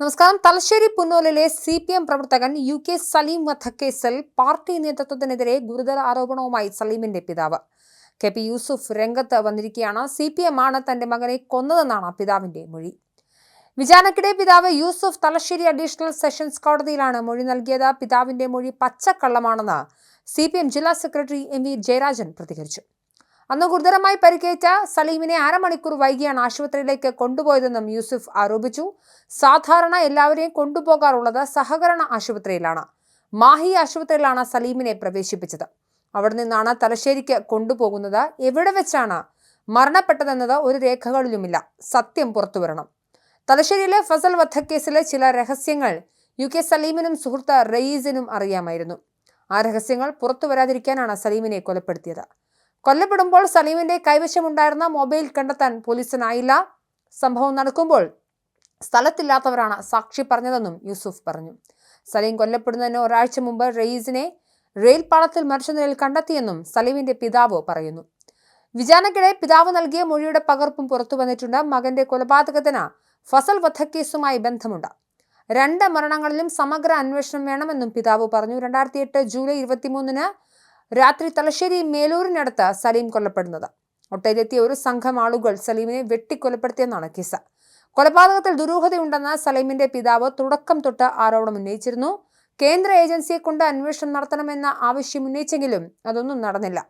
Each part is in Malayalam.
നമസ്കാരം. തലശ്ശേരി പുന്നോലിലെ സി പി എം പ്രവർത്തകൻ യു കെ സലീം വധക്കേസിൽ പാർട്ടി നേതൃത്വത്തിനെതിരെ ഗുരുതര ആരോപണവുമായി സലീമിന്റെ പിതാവ്. കെ പി യൂസുഫ് രംഗത്ത് വന്നിരിക്കുകയാണ്. സി പി എം ആണ് തന്റെ മകനെ കൊന്നതെന്നാണ് പിതാവിന്റെ മൊഴി. വിചാരണക്കിടെ പിതാവ് യൂസുഫ് തലശ്ശേരി അഡീഷണൽ സെഷൻസ് കോടതിയിലാണ് മൊഴി നൽകിയത്. പിതാവിന്റെ മൊഴി പച്ചക്കള്ളമാണെന്ന് സി പി എം ജില്ലാ സെക്രട്ടറി എം വി ജയരാജൻ പ്രതികരിച്ചു. അന്ന് ഗുരുതരമായി പരിക്കേറ്റ സലീമിനെ അരമണിക്കൂർ വൈകിയാണ് ആശുപത്രിയിലേക്ക് കൊണ്ടുപോയതെന്നും യൂസുഫ് ആരോപിച്ചു. സാധാരണ എല്ലാവരെയും കൊണ്ടുപോകാറുള്ളത് സഹകരണ ആശുപത്രിയിലാണ്. മാഹി ആശുപത്രിയിലാണ് സലീമിനെ പ്രവേശിപ്പിച്ചത്. അവിടെ നിന്നാണ് തലശ്ശേരിക്ക് കൊണ്ടുപോകുന്നത്. എവിടെ വെച്ചാണ് മരണപ്പെട്ടതെന്നത് ഒരു രേഖകളിലുമില്ല. സത്യം പുറത്തുവരണം തലശ്ശേരിയിലെ ഫസൽ വധക്കേസിലെ ചില രഹസ്യങ്ങൾ യു കെ സലീമിനും സുഹൃത്ത് റയീസിനും അറിയാമായിരുന്നു. ആ രഹസ്യങ്ങൾ പുറത്തു വരാതിരിക്കാനാണ് സലീമിനെ കൊലപ്പെടുത്തിയത്. കൊല്ലപ്പെടുമ്പോൾ സലീമിന്റെ കൈവശമുണ്ടായിരുന്ന മൊബൈൽ കണ്ടെത്താൻ പോലീസിനായില്ല. സംഭവം നടക്കുമ്പോൾ സ്ഥലത്തില്ലാത്തവരാണ് സാക്ഷി പറഞ്ഞതെന്നും യൂസുഫ് പറഞ്ഞു. സലീം കൊല്ലപ്പെടുന്നതിന് ഒരാഴ്ച മുമ്പ് റെയ്സിനെ റെയിൽപാളത്തിൽ മരിച്ച നിലയിൽ കണ്ടെത്തിയെന്നും സലീമിന്റെ പിതാവ് പറയുന്നു. വിചാരണക്കിടെ പിതാവ് നൽകിയ മൊഴിയുടെ പകർപ്പും പുറത്തു വന്നിട്ടുണ്ട്. മകന്റെ കൊലപാതകത്തിന് ഫസൽ വധക്കേസുമായി ബന്ധമുണ്ട്. രണ്ട് മരണങ്ങളിലും സമഗ്ര അന്വേഷണം വേണമെന്നും പിതാവ് പറഞ്ഞു. രണ്ടായിരത്തി എട്ട് ജൂലൈ ഇരുപത്തിമൂന്നിന് രാത്രി തലശ്ശേരി മേലൂരിനടുത്ത് സലീം കൊല്ലപ്പെടുന്നത്. ഒട്ടയിലെത്തിയ ഒരു സംഘം ആളുകൾ സലീമിനെ വെട്ടിക്കൊലപ്പെടുത്തിയെന്നാണ് കേസ്. കൊലപാതകത്തിൽ ദുരൂഹതയുണ്ടെന്ന് സലീമിന്റെ പിതാവ് തുടക്കം തൊട്ട് ആരോപണം ഉന്നയിച്ചിരുന്നു. കേന്ദ്ര ഏജൻസിയെ കൊണ്ട് അന്വേഷണം നടത്തണമെന്ന ആവശ്യം ഉന്നയിച്ചെങ്കിലും അതൊന്നും നടന്നില്ല.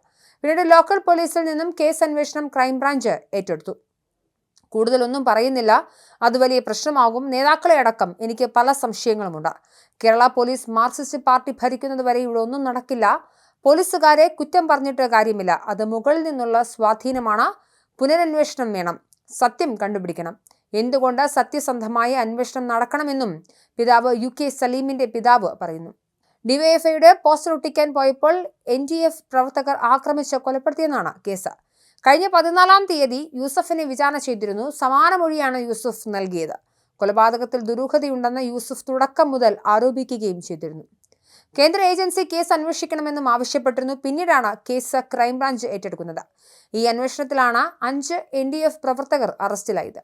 പിന്നീട് ലോക്കൽ പോലീസിൽ നിന്നും കേസ് അന്വേഷണം ക്രൈംബ്രാഞ്ച് ഏറ്റെടുത്തു. കൂടുതലൊന്നും പറയുന്നില്ല. അത് വലിയ പ്രശ്നമാകും. നേതാക്കളെ അടക്കം എനിക്ക് പല സംശയങ്ങളുമുണ്ട്. കേരള പോലീസ് മാർക്സിസ്റ്റ് പാർട്ടി ഭരിക്കുന്നത് വരെ ഇവിടെ ഒന്നും നടക്കില്ല. പോലീസുകാരെ കുറ്റം പറഞ്ഞിട്ട് കാര്യമില്ല. അത് മുകളിൽ നിന്നുള്ള സ്വാധീനമാണ്. പുനരന്വേഷണം വേണം. സത്യം കണ്ടുപിടിക്കണം. എന്തുകൊണ്ട് സത്യസന്ധമായ അന്വേഷണം നടക്കണമെന്നും പിതാവ് യു കെ സലീമിന്റെ പിതാവ് പറയുന്നു. ഡിവൈഎഫ്ഐയുടെ പോസ്റ്റർ ഒട്ടിക്കാൻ പോയപ്പോൾ എൻ ഡി എഫ് പ്രവർത്തകർ ആക്രമിച്ച് കൊലപ്പെടുത്തിയെന്നാണ് കേസ്. കഴിഞ്ഞ പതിനാലാം തീയതി യൂസഫിനെ വിചാരണ ചെയ്തിരുന്നു. സമാന മൊഴിയാണ് യൂസഫ് നൽകിയത്. കൊലപാതകത്തിൽ ദുരൂഹതയുണ്ടെന്ന് യൂസഫ് തുടക്കം മുതൽ ആരോപിക്കുകയും ചെയ്തിരുന്നു. കേന്ദ്ര ഏജൻസി കേസ് അന്വേഷിക്കണമെന്നും ആവശ്യപ്പെട്ടിരുന്നു. പിന്നീടാണ് കേസ് ക്രൈംബ്രാഞ്ച് ഏറ്റെടുക്കുന്നത്. ഈ അന്വേഷണത്തിലാണ് അഞ്ച് എൻ ഡി എഫ് പ്രവർത്തകർ അറസ്റ്റിലായത്.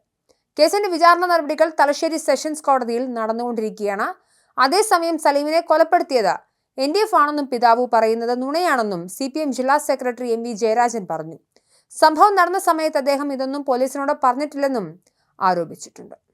കേസിന്റെ വിചാരണ നടപടികൾ തലശ്ശേരി സെഷൻസ് കോടതിയിൽ നടന്നുകൊണ്ടിരിക്കുകയാണ്. അതേസമയം സലീമിനെ കൊലപ്പെടുത്തിയത് എൻ ഡി എഫ് ആണെന്നും പിതാവ് പറയുന്നത് നുണയാണെന്നും സി പി എം ജില്ലാ സെക്രട്ടറി എം വി ജയരാജൻ പറഞ്ഞു. സംഭവം നടന്ന സമയത്ത് അദ്ദേഹം ഇതൊന്നും പോലീസിനോട് പറഞ്ഞിട്ടില്ലെന്നും ആരോപിച്ചിട്ടുണ്ട്.